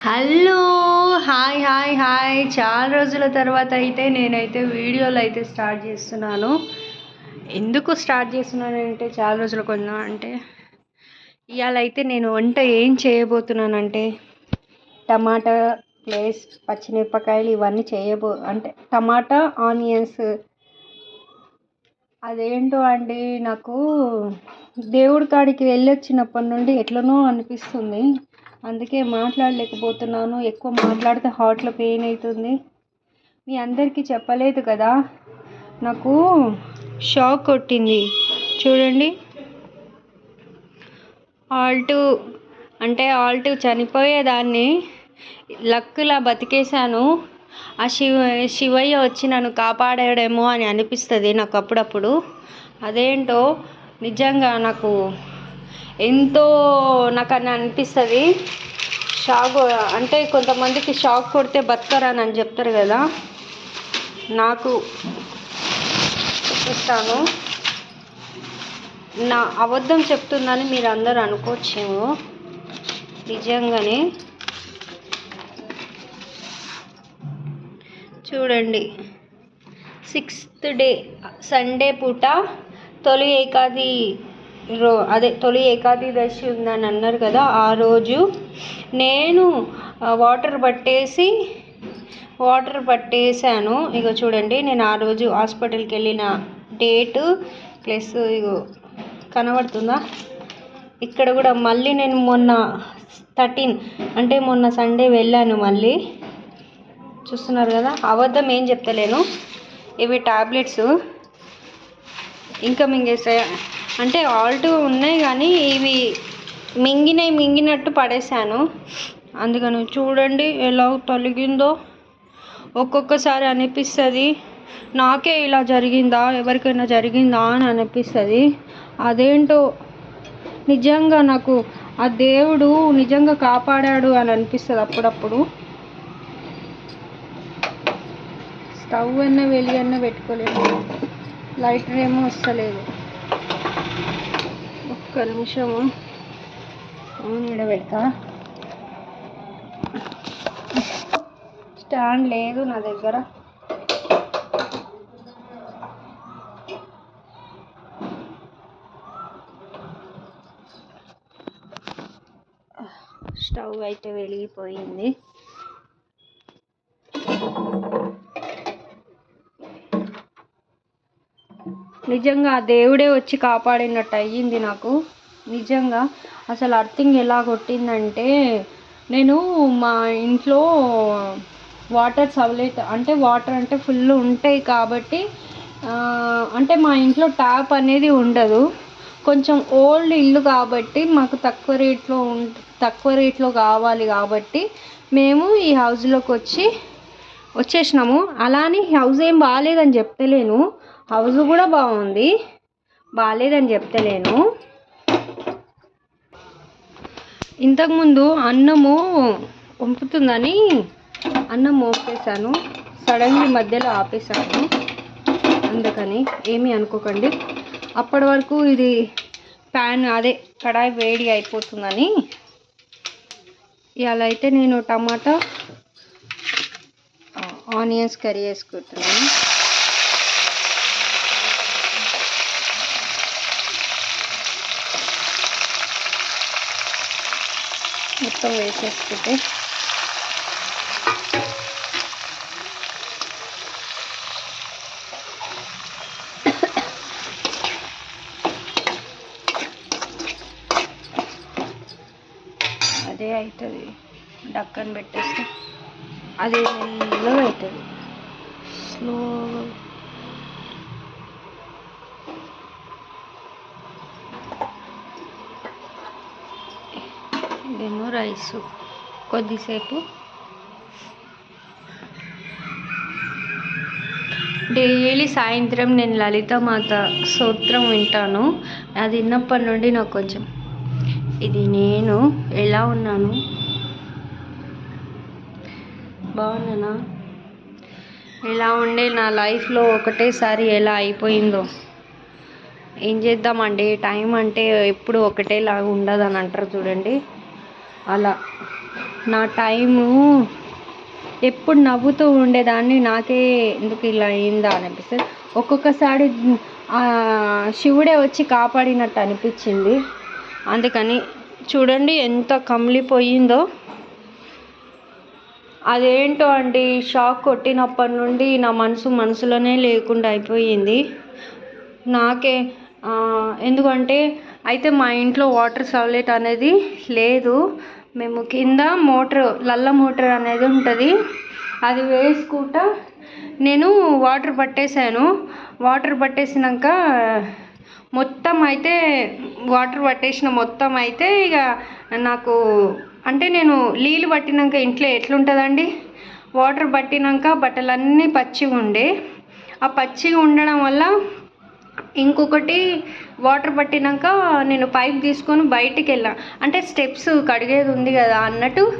Hello hi hi hi. చాలా రోజుల తర్వాత అయితే నేనైతే వీడియోలు అయితే స్టార్ట్ చేస్తున్నాను. ఎందుకు స్టార్ట్ చేస్తున్నానంటే చాలా రోజులు కొంచెం అంటే ఇవాళ అయితే నేను వంట ఏం చేయబోతున్నానంటే టమాటా ప్లేస్ పచ్చిమిరపకాయలు ఇవన్నీ చేయబో అంటే టమాటా ఆనియన్స్. అదేంటో అండి నాకు దేవుడి కాడికి వెళ్ళొచ్చినప్పటి నుండి ఎట్లనో అనిపిస్తుంది. అందుకే మాట్లాడలేకపోతున్నాను. ఎక్కువ మాట్లాడితే హార్ట్లో పెయిన్ అవుతుంది. మీ అందరికీ చెప్పలేదు కదా? నాకు షాక్ కొట్టింది. చూడండి. ఆల్టు అంటే ఆల్టు చనిపోయేదాన్ని. లక్కులా బతికేశాను. ఆ శివ శివయ్య వచ్చి నన్ను కాపాడాడేమో అని అనిపిస్తుంది నాకు అప్పుడప్పుడు. అదేంటో నిజంగా నాకు ఎంతో నాకు అని అనిపిస్తుంది. షాక్ అంటే కొంతమందికి షాక్ కొడితే బతకరని అని చెప్తారు కదా. నాకు చూపిస్తాను నా అబద్ధం చెప్తుందని మీరు అందరు అనుకోవచ్చేమో. నిజంగానే. చూడండి. సిక్స్త్ డే సండే పూట తొలి ఏకాది రో అదే తొలి ఏకాదశి ఉందని అన్నారు కదా ఆ రోజు నేను వాటర్ పట్టేసి వాటర్ పట్టేసాను ఇక చూడండి నేను ఆ రోజు హాస్పిటల్కి వెళ్ళిన డేటు ప్లస్ ఇగో కనబడుతుందా? ఇక్కడ కూడా మళ్ళీ నేను మొన్న థర్టీన్ అంటే మొన్న సండే వెళ్ళాను మళ్ళీ. చూస్తున్నారు కదా అబద్ధం ఏం చెప్తలేను. ఇవి టాబ్లెట్స్ ఇంకా మింగేసాయి? అంటే ఆల్ట్ ఉన్నాయి కానీ ఇవి మింగినవి మింగినట్టు పడేశాను. అందుకని చూడండి ఎలా తొలగిందో. ఒక్కొక్కసారి అనిపిస్తుంది నాకే ఇలా జరిగిందా ఎవరికైనా జరిగిందా అని అనిపిస్తుంది. అదేంటో నిజంగా నాకు ఆ దేవుడు నిజంగా కాపాడాడు అని అనిపిస్తుంది అప్పుడప్పుడు. స్టవ్ అన్న వెలి అన్న పెట్టుకోలేదు లైటర్ ఏమో వస్తలేదు. ఒక్క నిమిషము. ఈడ పెడతా స్టాండ్ లేదు నా దగ్గర. స్టవ్ అయితే వెలిగిపోయింది. నిజంగా ఆ దేవుడే వచ్చి కాపాడినట్టు అయ్యింది నాకు. నిజంగా అసలు అర్థింగ్ ఎలా కొట్టిందంటే నేను మా ఇంట్లో వాటర్ సవలేట్ అంటే వాటర్ అంటే ఫుల్ ఉంటాయి కాబట్టి అంటే మా ఇంట్లో ట్యాప్ అనేది ఉండదు. కొంచెం ఓల్డ్ ఇల్లు కాబట్టి మాకు తక్కువ రేట్లో తక్కువ రేట్లో కావాలి కాబట్టి మేము ఈ హౌస్లోకి వచ్చి వచ్చేసినాము. అలానే హౌస్ ఏం బాగాలేదని చెప్తలేను. హౌస్ కూడా బాగుంది. బాగాలేదని చెప్తలేను ఇంతకుముందు అన్నము వంపుతుందని అన్నం మోపేశాను. సడన్లీ మధ్యలో ఆపేశాను. అందుకని ఏమీ అనుకోకండి. అప్పటి వరకు ఇది ప్యాన్ అదే కడాయి వేడి అయిపోతుందని. ఇలా అయితే నేను టమాటా ఆనియన్స్ కర్రీ వేసుకుంటున్నాను. మొత్తం వేసేసుకుంటే అదే అవుతుంది డక్కన్ పెట్టేస్తే అదే మెల్లగా అవుతుంది స్లో రైసు కొద్దిసేపు. డైలీ సాయంత్రం నేను లలిత మాత వింటాను. అది విన్నప్పటి నుండి నాకు కొంచెం ఇది నేను ఎలా ఉన్నాను? బాగున్నానా? ఎలా ఉండే నా లైఫ్లో ఒకటేసారి ఎలా అయిపోయిందో? ఏం చేద్దామండి? టైం అంటే ఎప్పుడు ఒకటేలాగా ఉండదు అని అంటారు చూడండి. అలా. నా టైము ఎప్పుడు నవ్వుతూ ఉండేదాన్ని నాకే ఎందుకు ఇలా అయిందా అనిపిస్తుంది. ఒక్కొక్కసారి శివుడే వచ్చి కాపాడినట్టు అనిపించింది. అందుకని చూడండి ఎంత కమిలిపోయిందో. అదేంటో అండి షాక్ కొట్టినప్పటి నుండి నా మనసు మనసులోనే లేకుండా అయిపోయింది. నాకే ఎందుకంటే అయితే మా ఇంట్లో వాటర్ సౌలెట్ అనేది లేదు. మేము కింద మోటర్ లల్ల మోటర్ అనేది ఉంటుంది. అది వేసుకుంటా నేను వాటర్ పట్టేశాను. వాటర్ పట్టేసినాక మొత్తం అయితే వాటర్ పట్టేసిన మొత్తం అయితే ఇక నాకు అంటే నేను నీళ్ళు పట్టినాక ఇంట్లో ఎట్లుంటుందండి? వాటర్ పట్టినాక బట్టలన్నీ పచ్చిగా ఉండే ఆ పచ్చిగా ఉండడం వల్ల ఇంకొకటి వాటర్ పట్టినాక నేను పైప్ తీసుకొని బయటికి వెళ్ళా అంటే స్టెప్స్ కడిగేది ఉంది కదా అన్నట్టు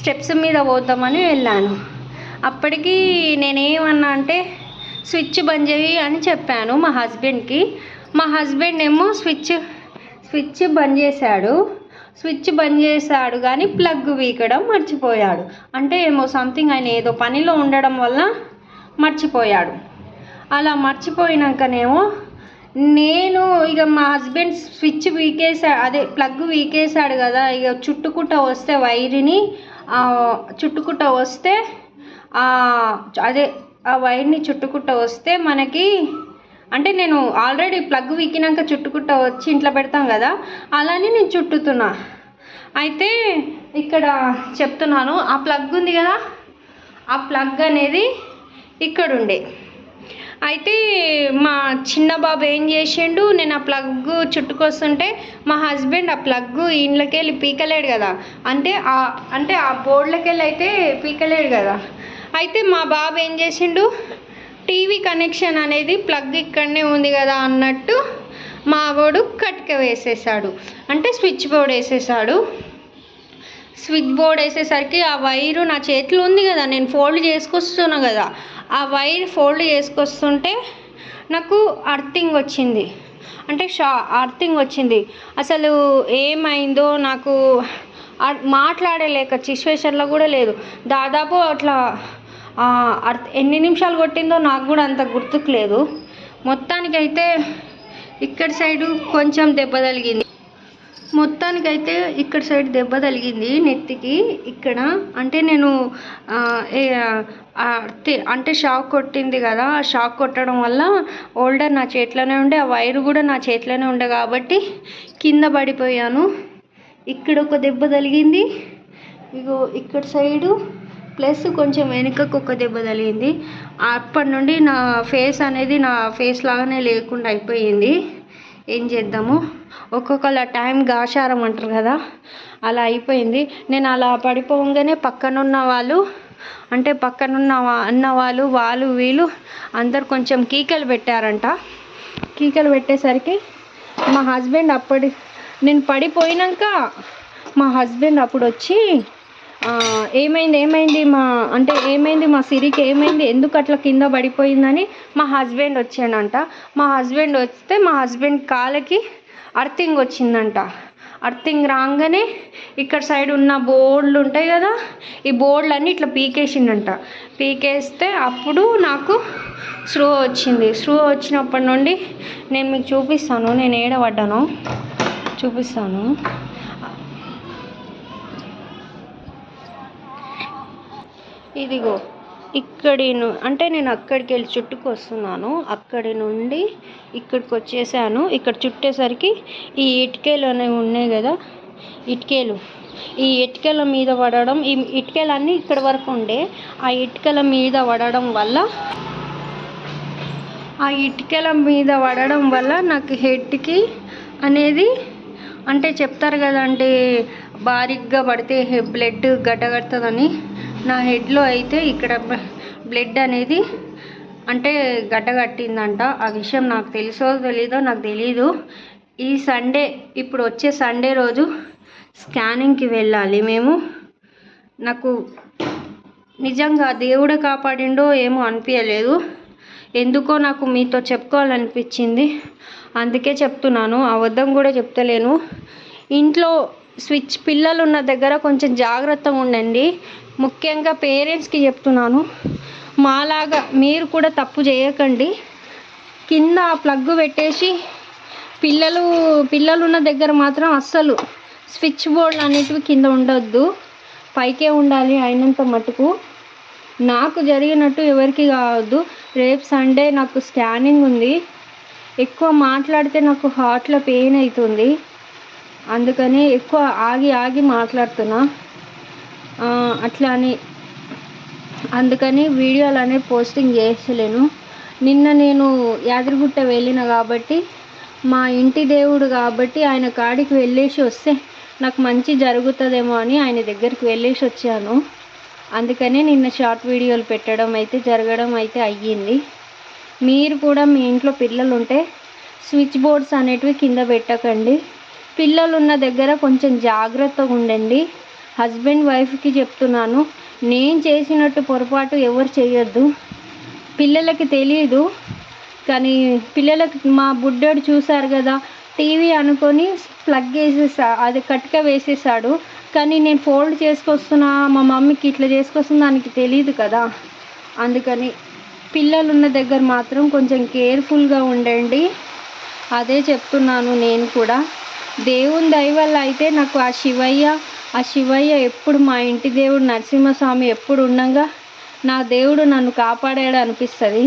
స్టెప్స్ మీద పోద్దామని వెళ్ళాను. అప్పటికి నేనేమన్నా అంటే స్విచ్ బంద్ చేయి అని చెప్పాను మా హస్బెండ్కి. మా హస్బెండ్ ఏమో స్విచ్ స్విచ్ బంద్ చేశాడు. స్విచ్ బంద్ చేశాడు కానీ ప్లగ్ వీకడం మర్చిపోయాడు. అంటే ఏమో సంథింగ్ ఆయన ఏదో పనిలో ఉండడం వల్ల మర్చిపోయాడు. అలా మర్చిపోయినాకనేమో నేను ఇక మా హస్బెండ్ స్విచ్ వీకేసా అదే ప్లగ్ వీకేసాడు కదా ఇక చుట్టుకుట్ట వస్తే వైర్ని ఆ, చుట్టుకుట్ట వస్తే అదే ఆ వైర్ని చుట్టుకుట్ట వస్తే మనకి అంటే నేను ఆల్రెడీ ప్లగ్ వీకినాక చుట్టుకుట్ట వచ్చి ఇంట్లో పెడతాం కదా అలానే నేను చుట్టుతున్నా. అయితే ఇక్కడ చెప్తున్నాను ఆ ప్లగ్ ఉంది కదా ఆ ప్లగ్ అనేది ఇక్కడ ఉండే అయితే మా చిన్న బాబు ఏం చేసిండు నేను ఆ ప్లగ్ చుట్టుకొస్తుంటే మా హస్బెండ్ ఆ ప్లగ్ ఇండ్లకెళ్ళి వెళ్ళి పీకలేడు కదా. అంటే ఆ అంటే ఆ బోర్డులకెళ్ళి అయితే పీకలేడు కదా. అయితే మా బాబు ఏం చేసిండు టీవీ కనెక్షన్ అనేది ప్లగ్ ఇక్కడనే ఉంది కదా అన్నట్టు మా వాడు కట్క వేసేసాడు. అంటే స్విచ్ బోర్డ్ వేసేసాడు. స్విచ్ బోర్డ్ వేసేసరికి ఆ వైరు నా చేతిలో ఉంది కదా నేను ఫోల్డ్ చేసుకొస్తున్నా కదా. ఆ వైర్ ఫోల్డ్ చేసుకొస్తుంటే నాకు అర్థింగ్ వచ్చింది. అంటే షా అర్థింగ్ వచ్చింది. అసలు ఏమైందో నాకు మాట్లాడలేక సిచ్యువేషన్లో కూడా లేదు. దాదాపు అట్లా ఆ, ఎన్ని నిమిషాలు కొట్టిందో నాకు కూడా అంత గుర్తుకు లేదు. మొత్తానికైతే ఇక్కడ సైడు కొంచెం దెబ్బ తగిలింది. మొత్తానికైతే ఇక్కడ సైడ్ దెబ్బ తగిలింది నెత్తికి. ఇక్కడ అంటే నేను అంటే షాక్ కొట్టింది కదా ఆ షాక్ కొట్టడం వల్ల ఓల్డర్ నా చేతిలోనే ఉండే ఆ వైర్ కూడా నా చేతిలోనే ఉండే కాబట్టి కింద పడిపోయాను. ఇక్కడ ఒక దెబ్బ తగిలింది. ఇగో ఇక్కడ సైడు ప్లస్ కొంచెం వెనుకకు ఒక దెబ్బ తగిలింది. అప్పటి నుండి నా ఫేస్ అనేది నా ఫేస్ లాగానే లేకుండా అయిపోయింది. ఏం చేద్దాము? ఒక్కొక్కళ్ళ టైం గాశారం అంటారు కదా అలా అయిపోయింది. నేను అలా పడిపోగానే పక్కనున్న వాళ్ళు అంటే పక్కనున్న అన్న వాళ్ళు వాళ్ళు వీళ్ళు అందరు కొంచెం కీకలు పెట్టారంట. కీకలు పెట్టేసరికి మా హస్బెండ్ అప్పటి నేను పడిపోయినాక మా హస్బెండ్ అప్పుడు వచ్చి ఏమైంది ఏమైంది మా అంటే ఏమైంది మా సిరికి ఏమైంది? ఎందుకు అట్లా కింద పడిపోయిందని మా హస్బెండ్ వచ్చాడంట. మా హస్బెండ్ వస్తే మా హస్బెండ్ కాళ్ళకి అర్థింగ్ వచ్చిందంట. అర్థింగ్ రాగానే ఇక్కడ సైడ్ ఉన్న బోర్డులు ఉంటాయి కదా ఈ బోర్డులన్నీ ఇట్లా పీకేసిందంట పీకేస్తే అప్పుడు నాకు స్లో వచ్చింది. స్లో వచ్చినప్పటి నుండి నేను మీకు చూపిస్తాను. నేను ఏడబడ్డాను చూపిస్తాను. ఇదిగో ఇక్కడి అంటే నేను అక్కడికి వెళ్ళి చుట్టుకు వస్తున్నాను అక్కడి నుండి ఇక్కడికి వచ్చేసాను. ఇక్కడ చుట్టేసరికి ఈ ఇటుకలు అనేవి ఉన్నాయి కదా. ఇటుకలు. ఈ ఇటుకల మీద పడడం ఈ ఇటుకలన్నీ ఇక్కడ వరకు ఉండే. ఆ ఇటుకల మీద పడడం వల్ల ఆ ఇటుకల మీద పడడం వల్ల నాకు హెడ్కి అనేది అంటే చెప్తారు కదా అంటే బారిగ్గా పడితే బ్లడ్ గడ్డగడుతుందని. నా హెడ్లో అయితే ఇక్కడ బ్లడ్ అనేది అంటే గడ్డగట్టిందంట ఆ విషయం నాకు తెలుసో తెలీదో నాకు తెలీదు. ఈ సండే ఇప్పుడు వచ్చే సండే రోజు స్కానింగ్కి వెళ్ళాలి మేము. నాకు నిజంగా దేవుడే కాపాడిండో ఏమో అనిపించలేదు ఎందుకో నాకు మీతో చెప్పుకోవాలనిపించింది. అందుకే చెప్తున్నాను అబద్ధం కూడా చెప్తలేను. ఇంట్లో స్విచ్ పిల్లలు ఉన్న దగ్గర కొంచెం జాగ్రత్తగా ఉండండి. ముఖ్యంగా పేరెంట్స్కి చెప్తున్నాను మాలాగా మీరు కూడా తప్పు చేయకండి. కింద ప్లగ్ పెట్టేసి పిల్లలు పిల్లలు ఉన్న దగ్గర మాత్రం అస్సలు స్విచ్ బోర్డులు అనేటివి కింద ఉండొద్దు. పైకే ఉండాలి అయినంత మటుకు. నాకు జరిగినట్టు ఎవరికి కావద్దు. రేపు సండే నాకు స్కానింగ్ ఉంది. ఎక్కువ మాట్లాడితే నాకు హార్ట్లో పెయిన్ అవుతుంది. అందుకని ఎక్కువ ఆగి ఆగి మాట్లాడుతున్నా. అట్లా అని. అందుకని వీడియోలు అనేవి పోస్టింగ్ చేసలేను నిన్న నేను యాదగిరిగుట్ట వెళ్ళిన కాబట్టి మా ఇంటి దేవుడు కాబట్టి ఆయన కాడికి వెళ్ళేసి వస్తే నాకు మంచి జరుగుతుందేమో అని ఆయన దగ్గరికి వెళ్ళేసి వచ్చాను. అందుకనే నిన్న షార్ట్ వీడియోలు పెట్టడం అయితే జరగడం అయితే అయ్యింది. మీరు కూడా మీ ఇంట్లో పిల్లలు ఉంటే స్విచ్ బోర్డ్స్ అనేటివి కింద పెట్టకండి. పిల్లలు ఉన్న దగ్గర కొంచెం జాగ్రత్తగా ఉండండి. హస్బెండ్ వైఫ్కి చెప్తున్నాను నేను చేసినట్టు పొరపాటు ఎవరు చేయొద్దు. పిల్లలకి తెలియదు కానీ పిల్లలకి మా బుడ్డోడు చూశారు కదా టీవీ అనుకొని ప్లగ్ వేసేసా అది కట్క వేసేసాడు. కానీ నేను ఫోల్డ్ చేసుకొస్తున్నా మా మమ్మీకి ఇట్లా చేసుకొస్తున్నా దానికి తెలియదు కదా. అందుకని పిల్లలు ఉన్న దగ్గర మాత్రం కొంచెం కేర్ఫుల్గా ఉండండి. అదే చెప్తున్నాను నేను కూడా. దేవుని దయ వల్ల అయితే నాకు ఆ శివయ్య ఆ శివయ్య ఎప్పుడు మా ఇంటి దేవుడు నరసింహస్వామి ఎప్పుడు ఉండగా నా దేవుడు నన్ను కాపాడాడు అనిపిస్తుంది.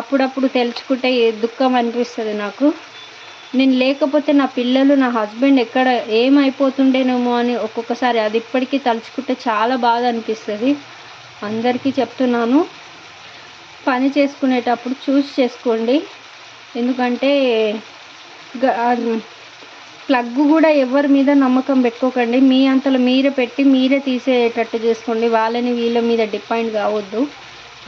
అప్పుడప్పుడు తెలుసుకుంటే దుఃఖం అనిపిస్తుంది నాకు. నేను లేకపోతే నా పిల్లలు నా హస్బెండ్ ఎక్కడ ఏమైపోతుండేనేమో అని ఒక్కొక్కసారి అది ఇప్పటికీ తలుచుకుంటే చాలా బాధ అనిపిస్తుంది. అందరికీ చెప్తున్నాను పని చేసుకునేటప్పుడు చూసి చేసుకోండి. ఎందుకంటే ప్లగ్ కూడా ఎవరి మీద నమ్మకం పెట్టుకోకండి. మీ అంతలో మీరే పెట్టి మీరే తీసేటట్టు చేసుకోండి. వాళ్ళని వీళ్ళ మీద డిపెండ్ కావద్దు.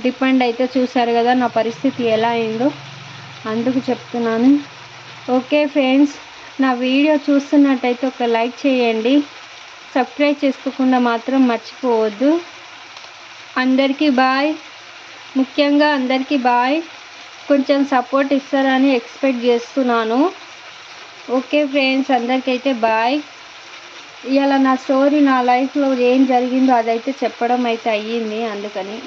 డిపెండ్ అయితే చూసారు కదా నా పరిస్థితి ఎలా అయిందో. అందుకు చెప్తున్నాను. ఓకే ఫ్రెండ్స్ నా వీడియో చూస్తున్నట్టయితే ఒక లైక్ చేయండి. సబ్స్క్రైబ్ చేసుకోకుండా మాత్రం మర్చిపోవద్దు. అందరికీ బాయ్. ముఖ్యంగా అందరికీ బాయ్. కొంచెం సపోర్ట్ ఇస్తారని ఎక్స్పెక్ట్ చేస్తున్నాను. ఓకే ఫ్రెండ్స్ అందరికైతే బాయ్. ఇవాళ నా స్టోరీ నా లైఫ్లో ఏం జరిగిందో అదైతే చెప్పడం అయితే అయ్యింది అందుకని.